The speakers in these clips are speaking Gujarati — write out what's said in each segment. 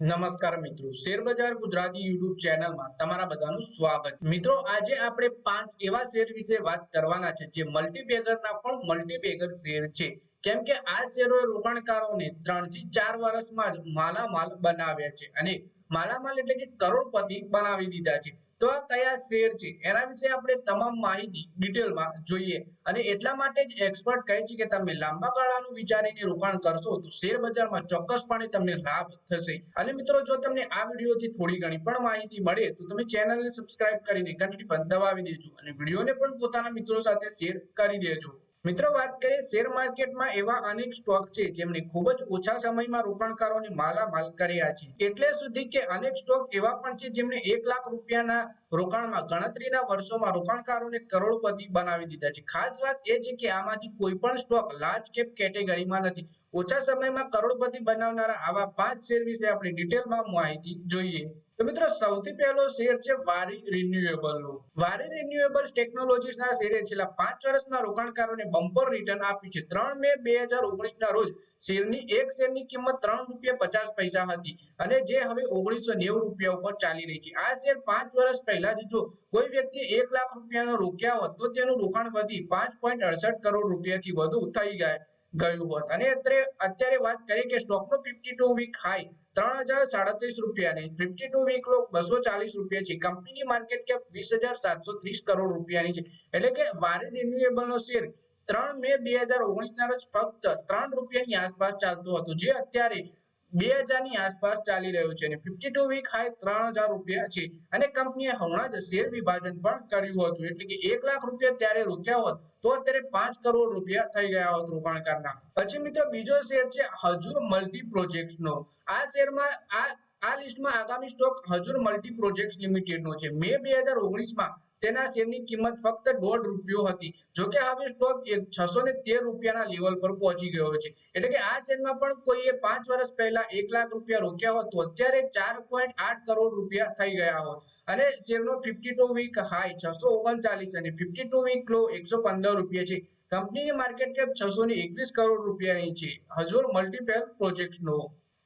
નમસ્કાર મિત્રો, શેરબજાર ગુજરાતી યુટ્યુબ ચેનલમાં તમારા બધાનું સ્વાગત. મિત્રો, આજે આપણે પાંચ એવા શેર વિશે વાત કરવાના છે, જે મલ્ટીબેગરના પણ મલ્ટીબેગર શેર છે. કેમ કે આ શેરોએ રોકાણકારોને ત્રણથી ચાર વર્ષમાં માલામાલ બનાવ્યા છે અને માલામાલ એટલે કે કરોડપતિ બનાવી દીધા છે. તો કયા શેર છે. એના વિશે આપણે તમામ માહિતી ડિટેલમાં જોઈએ. અને એટલા માટે જ એક્સપર્ટ કહે છે કે તમે લાંબા ગાળાનું વિચારીને રોકાણ કરશો તો શેર બજારમાં ચોક્કસપણે તમને લાભ થશે. અને મિત્રો, જો તમને આ વિડીયોથી થોડી ઘણી પણ માહિતી મળે તો તમે ચેનલને સબસ્ક્રાઇબ કરીને ઘંટડી પર દબાવી દેજો અને વિડીયોને પણ પોતાના મિત્રો સાથે શેર કરી દેજો. મિત્રો વાત કરીએ શેર માર્કેટમાં એવા અનેક સ્ટોક છે જેમણે ખૂબ જ ઓછા સમયમાં રોકાણકારોને માલામાલ કર્યા છે. એટલે સુધી કે અનેક સ્ટોક એવા પણ છે જેમણે એક લાખ રૂપિયાના રોકાણમાં ગણતરીના વર્ષોમાં રોકાણકારોને કરોડપતિ બનાવી દીધા છે. ખાસ વાત એ છે કે આમાંથી કોઈ પણ સ્ટોક લાર્જ કેપ કેટેગરીમાં નથી. ઓછા સમયમાં કરોડપતિ બનાવનારા આવા પાંચ શેર વિશે આપણે ડિટેલમાં માહિતી જોઈએ. તો મિત્રો સૌથી પહેલો શેર છે વારી રિન્યુએબલ નો. વારી રિન્યુએબલ ટેકનોલોજીસ ના શેરે છેલ્લા પાંચ વર્ષમાં રોકાણકારોને બમ્પર રિટર્ન આપ્યું છે. ત્રણ મે બે હજાર ઓગણીસ ના રોજ શેરની એક શેરની કિંમત ત્રણ રૂપિયા પચાસ પૈસા હતી અને જે હવે ઓગણીસો નેવું રૂપિયા ઉપર ચાલી રહી છે. આ શેર પાંચ વર્ષ પહેલા જ જો કોઈ વ્યક્તિ એક લાખ રૂપિયાનો રોક્યા હોત તો તેનું રોકાણ વધી પાંચ પોઈન્ટ અડસઠ કરોડ રૂપિયાથી વધુ થઈ ગયા. ગયું હોત. અને અત્યારે વાત કરીએ કે સ્ટોકનો ફિફ્ટી ટુ વીક હાઈ ત્રણ હજાર સાડત્રીસ રૂપિયા ને ફિફ્ટી ટુ વીક બસો ચાલીસ રૂપિયા છે. કંપનીની માર્કેટ કેપ વીસ હજાર સાતસો ત્રીસ કરોડ રૂપિયાની છે. એટલે કે વારે રિન્યુએબલ નો શેર ત્રણ મે બે હજાર ઓગણીસ ના રોજ ફક્ત ત્રણ રૂપિયાની આસપાસ ચાલતું હતું. જે અત્યારે બે હજારની આસપાસ ચાલી રહ્યું છે અને ફિફ્ટી ટુ વીક હાઈ ત્રણ હજાર રૂપિયા છે. અને કંપનીએ હમણાં જ શેર વિભાજન પણ કર્યું હતું. એટલે કે એક લાખ રૂપિયા ત્યારે રોક્યા હોત, તો અત્યારે પાંચ કરોડ રૂપિયા થઈ ગયા હોત રોકાણકારના. પછી મિત્રો બીજો શેર છે હજુર મલ્ટી પ્રોજેક્ટ નો. આ શેરમાં, આ આ લિસ્ટમાં આગામી stock Hazoor multi project limited નો છે. મે બે હજાર ઓગણીસમાં તેના શેરની કિંમત ફક્ત દોઢ રૂપિયો હતી. જોકે હવે સ્ટોક છસો ને તેર રૂપિયાના લેવલ પર પહોંચી ગયો છે. એટલે કે આ શેરમાં પણ કોઈએ પાંચ વર્ષ પહેલા એક લાખ રૂપિયા રોક્યા હોત તો અત્યારે ચાર પોઈન્ટ આઠ કરોડ રૂપિયા થઈ ગયા હોત. અને શેરનો ફિફ્ટી ટુ વીક હાઈ છસો ઓગણચાલીસ અને ફિફ્ટી ટુ વીક લો એકસો પંદર રૂપિયા છે. કંપનીની માર્કેટ કેપ છસો ને એકવીસ કરોડ રૂપિયાની છે. હજુર મલ્ટીપેલ પ્રોજેક્ટ નો.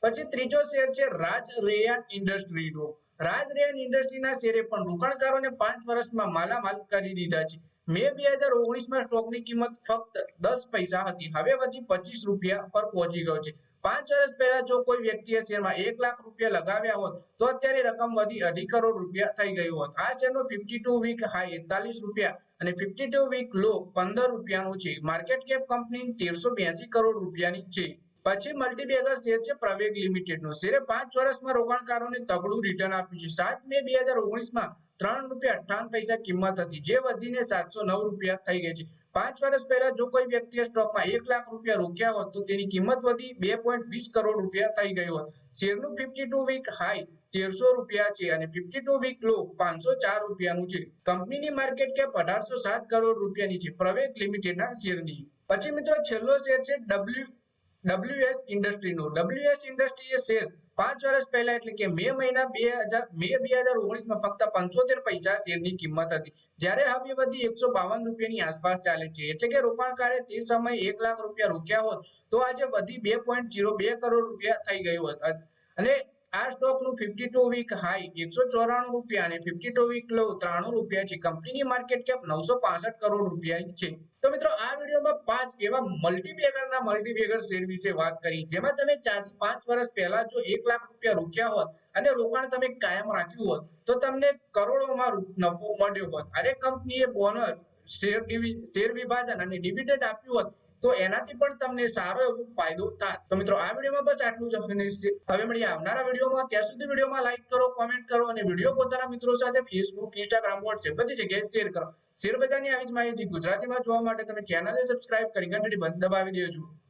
પછી ત્રીજો શેર છે રાજ રેયાન ઇન્ડસ્ટ્રીનો રાજ રેયાન ઇન્ડસ્ટ્રીના શેરે પણ રોકાણકારોને પાંચ વર્ષમાં માલામાલ કરી દીધા છે. મે બે હજાર ઓગણીસમાં સ્ટોકની કિંમત ફક્ત દસ પૈસા હતી. હવે વધી પચીસ રૂપિયા પર પહોંચી ગયો છે. પાંચ વર્ષ પહેલા જો કોઈ વ્યક્તિએ શેરમાં એક લાખ રૂપિયા લગાવ્યા હોત, તો અત્યારે રકમ વધી અઢી કરોડ રૂપિયા થઈ ગયું હોત. આ શેરનો ફિફ્ટી ટુ વીક હાઈ એકતાલીસ રૂપિયા અને ફિફ્ટી ટુ વીક લો પંદર રૂપિયાનું છે. માર્કેટ કેપ કંપની તેરસો કરોડ રૂપિયાની છે. પછી મલ્ટીબેગર શેર છે પ્રવેગ લિમિટેડ નો શેરે પાંચ વર્ષમાં રોકાણકારોને તગડું રિટર્ન આપ્યું છે. સાત મે બે હજાર ઓગણીસમાં ત્રણ રૂપિયા અઠ્ઠાવન પૈસા કિંમત હતી, જે વધીને સાતસો નવ રૂપિયા થઈ ગઈ છે. પાંચ વર્ષ પહેલા જો કોઈ વ્યક્તિએ સ્ટોકમાં એક લાખ રૂપિયા રોક્યા હોત, તો તેની કિંમત વધી બે પોઈન્ટ વીસ કરોડ રૂપિયા થઈ ગઈ હોત. શેરનું ફિફ્ટી ટુ વીક હાઈ તેરસો રૂપિયા છે અને ફિફ્ટી ટુ વીક લો પાંચસો ચાર રૂપિયાનું છે. કંપનીની માર્કેટ કેપ અઢારસો સાત કરોડ રૂપિયાની છે, પ્રવેગ લિમિટેડના શેરની. પછી મિત્રો છેલ્લો શેર છે ડબલ્યુ ડબ્લ્યુએસ ઇન્ડસ્ટ્રીનો ડબ્લ્યુએસ ઇન્ડસ્ટ્રીએ શેર પાંચ વર્ષ પહેલા એટલે કે મે મહિના બે હજાર, મે બે હજાર ઓગણીસમાં ફક્ત પંચોતેર પૈસા શેરની કિંમત હતી. જ્યારે હવે બધી એકસો બાવન રૂપિયાની આસપાસ ચાલે છે. એટલે કે રોકાણકારે તે સમયે એક લાખ રૂપિયા રોક્યા હોત તો આજે વધી બે પોઈન્ટ જીરો બે કરોડ રૂપિયા થઈ ગયું હતું. અને આ સ્ટોકનું ફિફ્ટી ટુ વીક હાઈ એકસો ચોરાણું રૂપિયા અને ફિફ્ટી ટુ વીક લો ત્રાણું રૂપિયા છે. કંપનીની માર્કેટ કેપ નવસો પાસઠ કરોડ રૂપિયા છે. તો મિત્રો, આ વિડીયોમાં પાંચ એવા મલ્ટીબેગરના મલ્ટીબેગર શેર વિશે વાત કરી. જેમાં તમે ચારથી પાંચ વર્ષ પહેલા જો એક લાખ રૂપિયા રોક્યા હોત અને રોકાણ તમે કાયમ રાખ્યું હોત, તો તમને કરોડોમાં નફો મળ્યો હોત. અને કંપનીએ બોનસ શેર શેર વિભાજન અને ડિવિડન્ડ આપ્યું હોત તો એનાથી પણ તમને સારો એવો ફાયદો થાય. તો મિત્રો, આ વિડીયોમાં બસ આટલું જ. હવે મળીએ આવનારા વિડીયોમાં. ત્યાં સુધી વિડીયોમાં લાઈક કરો કોમેન્ટ કરો અને વીડિયો પોતાના મિત્રો સાથે ફેસબુક ઇન્સ્ટાગ્રામ વોટ્સએપ બધી જગ્યાએ શેર કરો. શેર બજારની આવી જ માહિતી ગુજરાતીમાં જોવા માટે તમે ચેનલને સબસ્ક્રાઇબ કરી ઘંટડી બંધ દબાવી દેજો.